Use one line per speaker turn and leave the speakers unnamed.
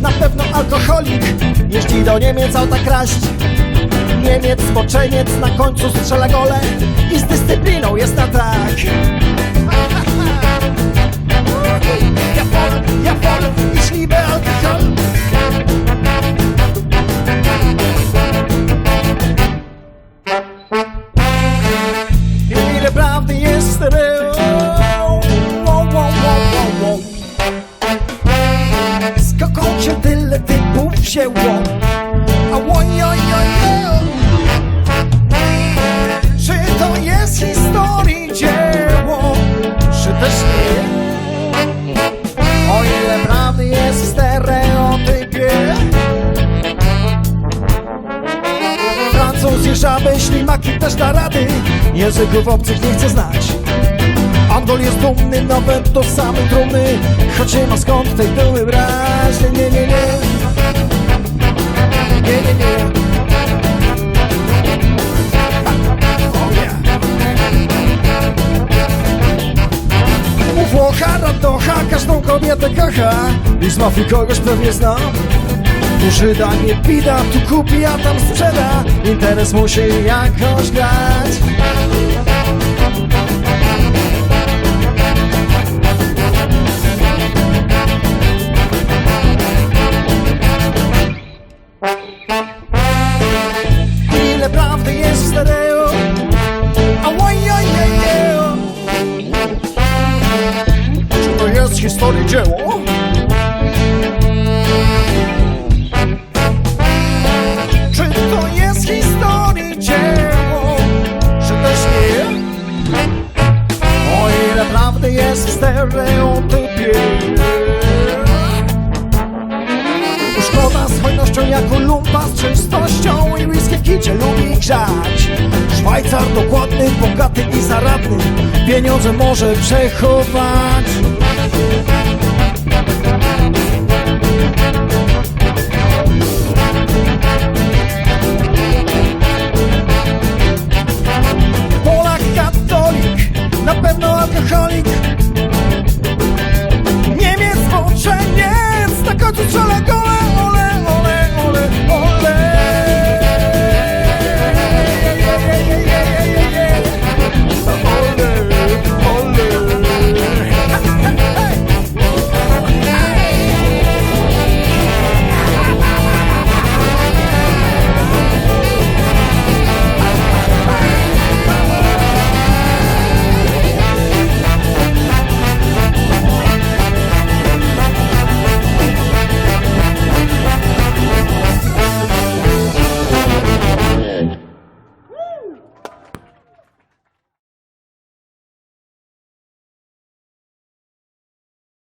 na pewno alkoholik. Jeździ do Niemiec auta kraść. Niemiec, zboczeniec, na końcu strzela gole I z dyscypliną jest na tak. Ja wolę, ja wolę, ich liebe alkohol Ile prawdy jest stereo wzięło? A oj, oj, oj, oj. Czy to jest historii dzieło? Czy też nie? O ile prawdy jest w stereotypie Francuz i żaby, ślimaki też da rady Języków obcych nie chce znać Angol jest dumny, nawet do samej trumny Choć nie ma skąd tej dumy brać nie, nie Nie, kobietę kocha I z mafii kogoś pewnie zna tu Żyda nie bida, tu kupi, a tam sprzeda. Interes musi jakoś historii dzieło? Czy to jest historii dzieło? Czy też nie? O ile prawdy jest w stereotypie Szkoda z hojnością jak lumpa z czystością I whisky w lubi grzać Szwajcar dokładny, bogaty i zaradny Pieniądze może przechować Thank you.